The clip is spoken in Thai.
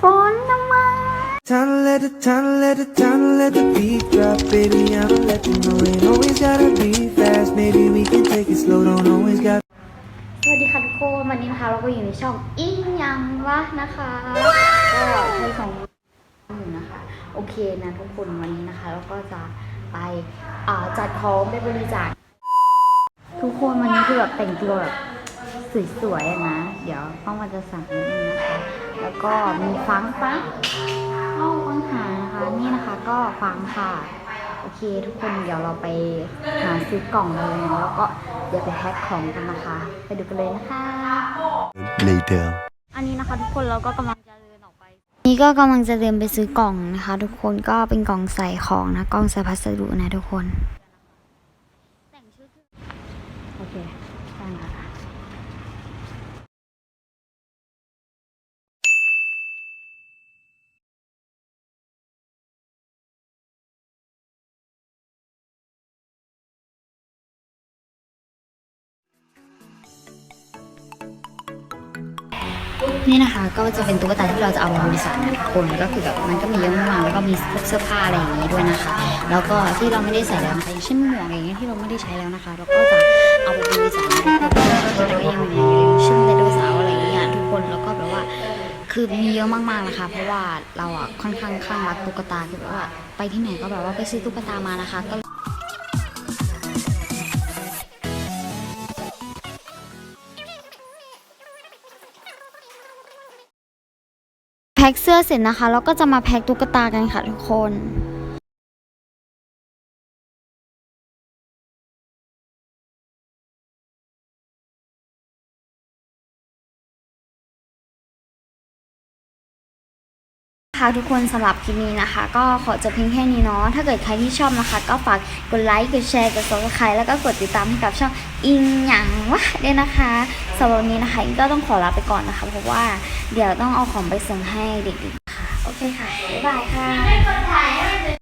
ฝนน้ำมา Time to let the time to let the time to let the beat drop, baby. I'ma let you know it always gotta be fast. Maybe we can take it slow, don't always got. สวัสดีค่ะทุกคนวันนี้นะคะเราก็อยู่ในช่องอิงยังวะนะคะก็ใช้ของอยู่นะคะ โอเคนะทุกคนวันนี้นะคะเราก็จะไปอ่าจัดของไปบริจาคทุกคนวันนี้คือแบบแต่งตัวแบบ สวยๆอะนะ เดี๋ยวต้องมาจะสั่งนิดนึงนะคะ แล้วก็มีฟังฟังเข้าฟังหานะคะ นี่นะคะก็ฟังค่ะ โอเคทุกคนเดี๋ยวเราไปหาซื้อกล่องเลยเนาะแล้วก็เดี๋ยวไปแพ็คของกันนะคะ ไปดูกันเลยนะคะ Later. อันนี้นะคะทุกคนเราก็กำลังจะเดินออกไป นี่ก็กำลังจะเดินไปซื้อกล่องนะคะ ทุกคนก็เป็นกล่องใส่ของนะกล่องใส่พัสดุนะทุกคน แต่งชุด โอเคได้แล้วค่ะ นี่นะคะก็จะเป็นตุ๊กตาที่เราจะเอาไปบริจานะทุกคนก็คือแบบมันก็มีเยอะมากแล้วก็มีพวกเสื้อผ้าอะไรอย่างนี้ด้วยนะคะ แล้วก็ที่เราไม่ได้ใส่แล้วนะคะอย่างเช่นหมวกอย่างเงี้ยที่เราไม่ได้ใช้แล้วนะคะ เราก็จะเอาไปบริจาคนะทุกคนแล้วก็ยังมีชื่อไดโนเสาร์อะไรอย่างเงี้ยทุกคนแล้วก็แบบว่าคือมีเยอะมากๆนะคะ เพราะว่าเราอะค่อนข้างข้างรักตุ๊กตาคือแบบว่าไปที่ไหนก็แบบว่าไปซื้อตุ๊กตามานะคะก็ พ็คเสื้อเสร็จนะคะแล้วก็จะมาแพ็คตุ๊กตากันค่ะทุกคน ค่ะทุกคนสำหรับคลิปนี้นะคะ ก็ขอจบเพียงแค่นี้เนาะถ้าเกิดใครที่ชอบนะคะ ก็ฝากกดไลค์กดแชร์กดซับสไครต์แล้วก็กดติดตามให้กับช่องอิงหยางวะด้วยนะคะสำหรับวันนี้นะคะอิงก็ต้องขอลาไปก่อนนะคะ เพราะว่าเดี๋ยวต้องเอาของไปส่งให้เด็กๆค่ะ โอเคค่ะบ๊ายบายค่ะ